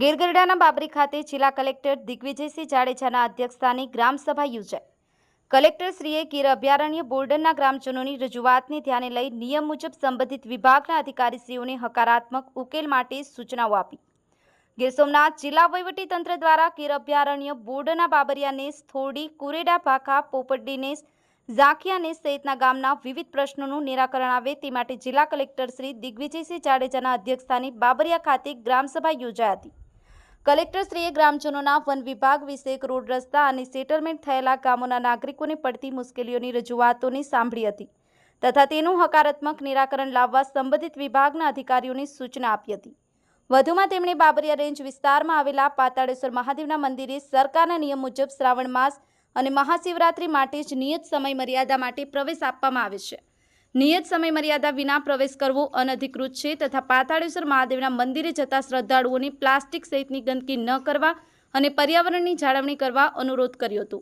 ગીરગઢડાના બાબરી ખાતે જિલ્લા કલેક્ટર દિગ્વિજયસિંહ જાડેજાના અધ્યક્ષસ્થાને ગ્રામસભા યોજાઈ. કલેક્ટરશ્રીએ ગીર અભયારણ્ય બોર્ડરના ગ્રામજનોની રજૂઆતને ધ્યાને લઈ નિયમ મુજબ સંબંધિત વિભાગના અધિકારીશ્રીઓને હકારાત્મક ઉકેલ માટે સૂચનાઓ આપી. ગીર સોમનાથ જિલ્લા વહીવટીતંત્ર દ્વારા ગીર અભયારણ્ય બોર્ડના બાબરિયા નેસ થોડી કુરેડા ભાખા પોપડી નેસ, ઝાંખિયા સહિતના ગામના વિવિધ પ્રશ્નોનું નિરાકરણ આવે તે માટે જિલ્લા કલેક્ટર શ્રી દિગ્વિજયસિંહ જાડેજાના અધ્યક્ષસ્થાને બાબરિયા ખાતે ગ્રામસભા યોજાઈ હતી. કલેક્ટરશ્રીએ ગ્રામજનોના વન વિભાગ વિષયક રોડ રસ્તા અને સેટલમેન્ટ થયેલા ગામોના નાગરિકોને પડતી મુશ્કેલીઓની રજૂઆતોને સાંભળી હતી તથા તેનું હકારાત્મક નિરાકરણ લાવવા સંબંધિત વિભાગના અધિકારીઓને સૂચના આપી હતી. વધુમાં તેમણે બાબરિયા રેન્જ વિસ્તારમાં આવેલા પાતાળેશ્વર મહાદેવના મંદિરે સરકારના નિયમ મુજબ શ્રાવણ માસ અને મહાશિવરાત્રી માટે જ નિયત સમય મર્યાદા માટે પ્રવેશ આપવામાં આવે છે. નિયત સમય મર્યાદા વિના પ્રવેશ કરવો અનધિકૃત છે તથા પાતાળેશ્વર મહાદેવના મંદિરે જતા શ્રદ્ધાળુઓને પ્લાસ્ટિક સહિતની ગંદકી ન કરવા અને પર્યાવરણની જાળવણી કરવા અનુરોધ કર્યો હતો.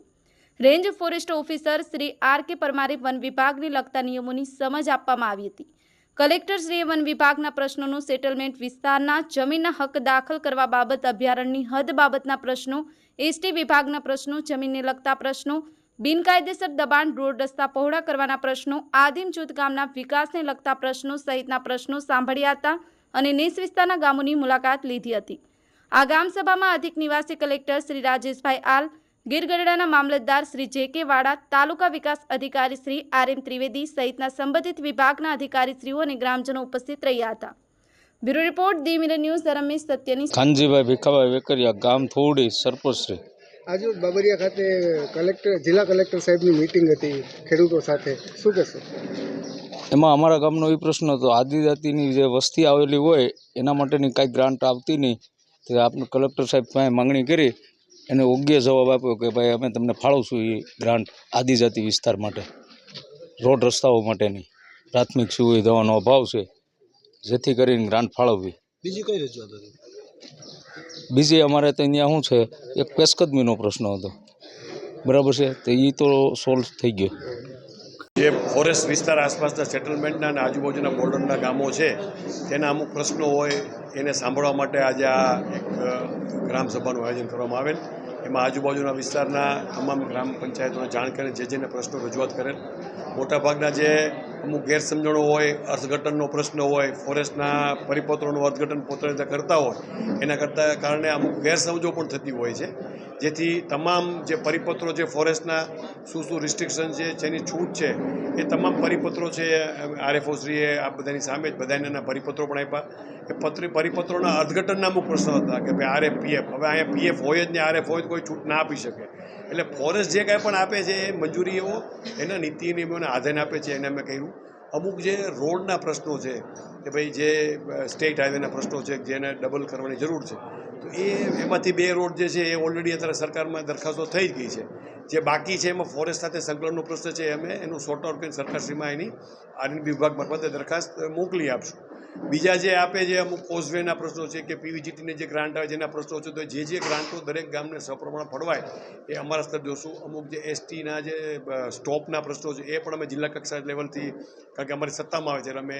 Range forest officer Shri R K પરમારે વન વિભાગને લગતા નિયમોની સમજ આપવામાં આવી હતી. કલેક્ટરશ્રીએ વન વિભાગના પ્રશ્નોનું સેટલમેન્ટ વિસ્તારના જમીનના હક દાખલ કરવા બાબત અભયારણ્યની હદ બાબતના પ્રશ્નો, એસટી વિભાગના પ્રશ્નો, જમીનને લગતા પ્રશ્નો બિનકાયદેસર દબાણ, રોડ રસ્તા પહોળા કરવાના પ્રશ્નો, આદિમ જૂથ ગામના વિકાસને લગતા પ્રશ્નો સહિતના પ્રશ્નો સાંભળ્યા હતા અને નેસ વિસ્તારના ગામોની મુલાકાત લીધી હતી. આ ગામસભામાં અધિક નિવાસી કલેક્ટર શ્રી રાજેશભાઈ આલ, ગીરગઢડાના મામલતદાર શ્રી જે કે વાડા, તાલુકા વિકાસ અધિકારી શ્રી આર એમ ત્રિવેદી સહિતના સંબંધિત વિભાગના અધિકારીશ્રીઓ અને ગ્રામજનો ઉપસ્થિત રહ્યા હતા. Bureau report the mirror news Ramesh સત્યની ખાનજીભાઈ ભીખાભાઈ વેકરિયા, ગામ થોડી સરપંચશ્રી આજે બાબરિયા ખાતે કલેક્ટર જિલ્લા કલેક્ટર સાહેબની મિટિંગ હતી ખેડૂતો સાથે. શું કહેશો? એમાં અમારા ગામનો એ પ્રશ્ન હતો. આદિજાતિની જે વસ્તી આવેલી હોય એના માટેની કાંઈ ગ્રાન્ટ આવતી નહીં. તે આપણે કલેક્ટર સાહેબ પાસે માંગણી કરી એને યોગ્ય જવાબ આપ્યો કે ભાઈ અમે તમને ફાળવશું એ ગ્રાન્ટ આદિજાતિ વિસ્તાર માટે. રોડ રસ્તાઓ માટેની પ્રાથમિક સુવિધાઓનો અભાવ છે. જેથી કરીને ગ્રાન્ટ ફાળવવી. બીજી કઈ રજૂઆત હતી? બીજી અમારે તો અહીંયા શું છે, એક પેશકદમીનો પ્રશ્ન હતો. બરાબર છે? તો એ તો સોલ્વ થઈ ગયો. જે ફોરેસ્ટ વિસ્તાર આસપાસના સેટલમેન્ટના અને આજુબાજુના બોર્ડરના ગામો છે, તેના અમુક પ્રશ્નો હોય, એને સાંભળવા માટે આજે આ એક ગ્રામસભાનું આયોજન કરવામાં આવેલ. એમાં આજુબાજુના વિસ્તારના તમામ ગ્રામ પંચાયતોને જાણ કરીને જે જેને પ્રશ્નો રજૂઆત કરેલ, મોટાભાગના જે અમુક ગેરસમજણો હોય, અર્થઘટનનો પ્રશ્ન હોય ફોરેસ્ટના પરિપત્રોનું અર્થઘટન પોતે રીતે કરતા હોય, એના કરતાં કારણે અમુક ગેરસમજો પણ થતી હોય છે. જેથી તમામ જે પરિપત્રો જે ફોરેસ્ટના શું શું રિસ્ટ્રિક્શન છે, જેની છૂટ છે, એ તમામ પરિપત્રો છે, આરએફઓશ્રીએ આ બધાની સામે જ બધાને પરિપત્રો પણ આપ્યા. એ પત્રી પરિપત્રોના અર્થઘટનના અમુક પ્રશ્નો હતા કે ભાઈ આરએફ પીએફ. હવે અહીંયા પીએફ હોય જ ને આરએફ હોય કોઈ છૂટ ના આપી શકે. એટલે ફોરેસ્ટ જે કાંઈ પણ આપે છે, એ મંજૂરીઓ, એના નીતિ નિયમોને આધીન આપે છે, એને અમે કહ્યું અમુક જે રોડના પ્રશ્નો છે કે ભાઈ જે સ્ટેટ હાઈવેના પ્રશ્નો છે જેને ડબલ કરવાની જરૂર છે, તો એ, એમાંથી બે રોડ જે છે, એ ઓલરેડી અત્યારે સરકારમાં દરખાસ્તો થઈ જ ગઈ છે. જે બાકી છે, એમાં ફોરેસ્ટ સાથે સંકલનનો પ્રશ્ન છે, અમે એનું શોર્ટ આઉટ કરીને સરકારશ્રીમાં એની આરએનબી વિભાગ મારફતે દરખાસ્ત મોકલી આપશું. બીજા જે આપે જે અમુક કોઝવેના પ્રશ્નો છે, કે પીવીજીટીની જે ગ્રાન્ટ આવે જેના પ્રશ્નો છે, તો જે જે ગ્રાન્ટો દરેક ગામને સપ્રમાણ ફળવાય, એ અમારા સ્તર જોશું. અમુક જે એસટીના જે સ્ટોપના પ્રશ્નો છે, એ પણ અમે જિલ્લા કક્ષા લેવલથી કારણ કે અમારી સત્તામાં આવે છે અમે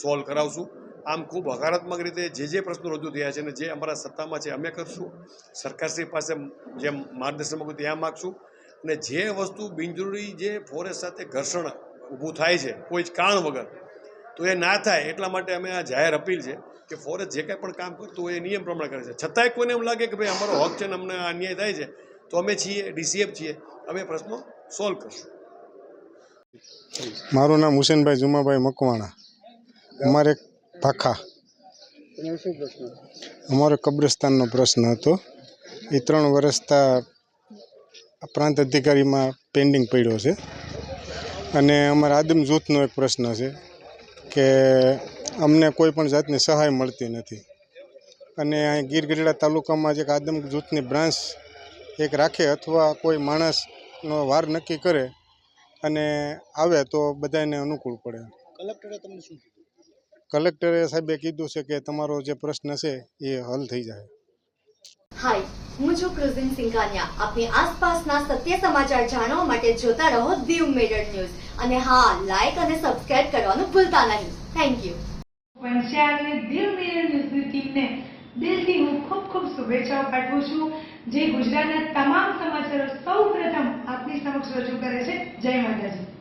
સોલ્વ કરાવશું. આમ ખૂબ હકારાત્મક રીતે જે જે પ્રશ્નો રજૂ થયા છે અને જે અમારા સત્તામાં છે, અમે કરશું. સરકારશ્રી પાસે જે માર્ગદર્શન માગું ત્યાં માગશું. અને જે વસ્તુ બિનજરૂરી જે ફોરેસ્ટ સાથે ઘર્ષણ ઊભું થાય છે, કોઈ જ કારણ વગર, તો એ ના થાય. એટલા માટે અમે આ જાહેર અપીલ છે કે ફોરેસ્ટ જે કાંઈ પણ કામ કરતું હોય એ નિયમ પ્રમાણે કરે છે. છતાંય કોઈને એમ લાગે કે ભાઈ અમારો હક છે ને અમને અન્યાય થાય છે, તો અમે છીએ ડીસીએફ છીએ. અમે પ્રશ્નો સોલ્વ કરશું. મારું નામ હુસેનભાઈ જુમાભાઈ મકવાણા. અમારે ભાખા. અમારો કબ્રસ્તાનનો પ્રશ્ન હતો. એ ત્રણ વર્ષતા પ્રાંત અધિકારીમાં પેન્ડિંગ પડ્યો છે. અને અમારા આદમ જૂથનો એક પ્રશ્ન છે કે અમને કોઈ પણ જાતની સહાય મળતી નથી. અને અહીં ગીર ગઢડા તાલુકામાં જે આદમ જૂથની બ્રાન્ચ એક રાખે અથવા કોઈ માણસનો વાર નક્કી કરે અને આવે તો બધાને અનુકૂળ પડે. કલેક્ટરે તમને શું કલેક્ટરે સાહેબે કીધું છે કે તમારો જે પ્રશ્ન છે એ હલ થઈ જાય. હાય હું છું ક્રુઝિન સિંઘાનિયા. આપની આસપાસના સત્ય સમાચાર જાણવા માટે જોતા રહો દીવ મિરર ન્યૂઝ. અને હા લાઈક અને સબસ્ક્રાઇબ કરવાનું ભૂલતા નહીં. થેન્ક યુ પંચાયતની દીવ મિરર ન્યૂઝની ટીમને દિલથી હું ખૂબ ખૂબ શુભેચ્છાઓ પાઠવું છું. જે ગુજરાતના તમામ સમાચારો સૌ પ્રથમ આપની સમક્ષ રજૂ કરે છે. જય માતાજી.